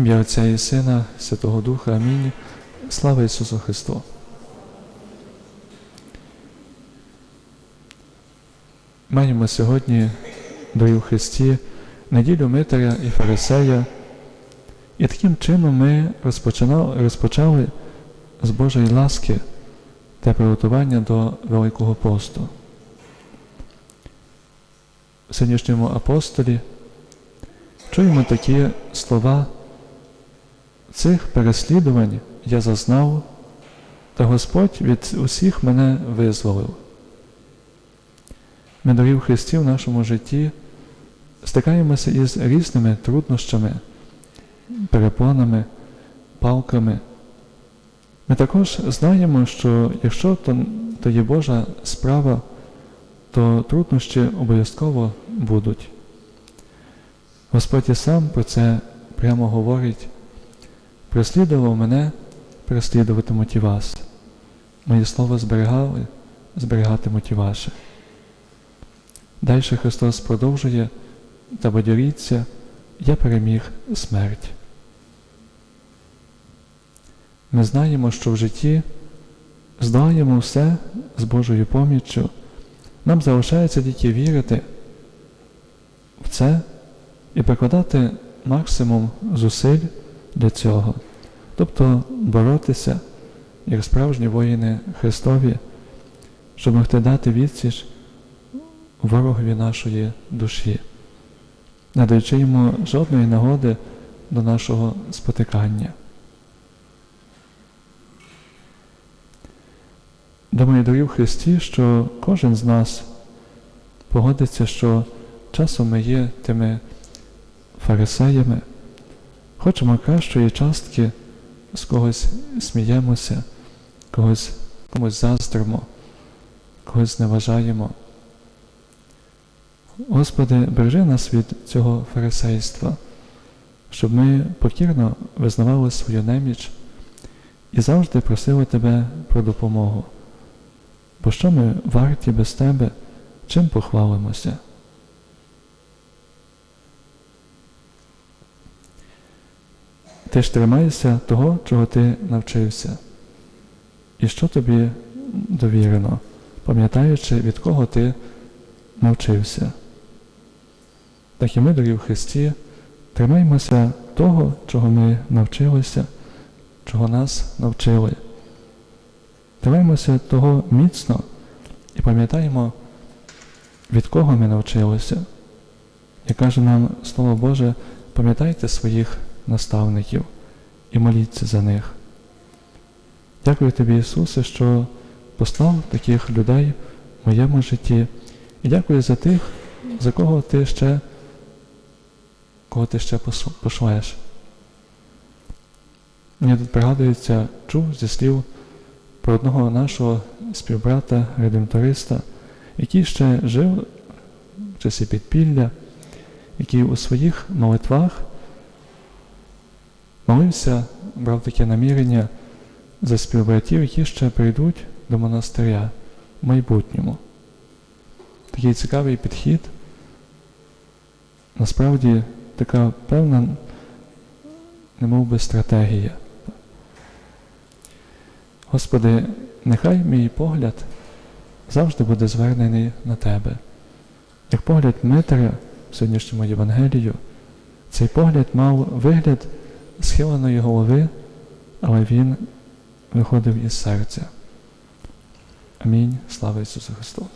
Ім'я Отця і Сина, Святого Духа. Амінь. Слава Ісусу Христу. Маємо сьогодні, в Христі, неділю Митаря і Фарисея. І таким чином ми розпочали з Божої ласки та приготування до Великого посту. В сьогоднішньому апостолі чуємо такі слова цих переслідувань я зазнав, та Господь від усіх мене визволив. Ми, дорогі в Христі, в нашому житті стикаємося із різними труднощами, перепонами, палками. Ми також знаємо, що якщо то, то є Божа справа, то труднощі обов'язково будуть. Господь і сам про це прямо говорить. Преслідував мене, переслідуватимуть і вас. Моє слово зберігали, зберігатимуть і ваше. Далі Христос продовжує та бадьоріться, я переміг смерть. Ми знаємо, що в житті здолаємо все з Божою поміччю. Нам залишається тільки вірити в це і прикладати максимум зусиль для цього, тобто боротися, як справжні воїни Христові, щоб могти дати відсіч ворогові нашої душі, не даючи йому жодної нагоди до нашого спотикання. Думаю, дорів Христі, що кожен з нас погодиться, що часом ми є тими фарисеями, хочемо кращої частки, з когось сміємося, когось комусь заздримо, когось зневажаємо. Господи, бережи нас від цього фарисейства, щоб ми покірно визнавали свою неміч і завжди просили Тебе про допомогу. Бо що ми варті без Тебе, чим похвалимося? Ти ж тримаєшся того, чого ти навчився, і що тобі довірено, пам'ятаючи, від кого ти навчився. Так і ми, дорогі в Христі, тримаємося того, чого ми навчилися, чого нас навчили. Тримаємося того міцно і пам'ятаємо, від кого ми навчилися. І каже нам Слово Боже, пам'ятайте своїх наставників і моліться за них. Дякую тобі, Ісусе, що послав таких людей в моєму житті. І дякую за тих, за кого ти ще кого ти ще пошлеш. Мені тут пригадується, чув зі слів про одного нашого співбрата, редемториста, який ще жив в часі підпілля, який у своїх молитвах молився, брав таке намірення за співбратів, які ще прийдуть до монастиря в майбутньому. Такий цікавий підхід. Насправді така певна, немов би стратегія. Господи, нехай мій погляд завжди буде звернений на Тебе. Як погляд Митаря в сьогоднішньому Євангелію, цей погляд мав вигляд схиленої голови, але він виходив із серця. Амінь. Слава Ісусу Христу!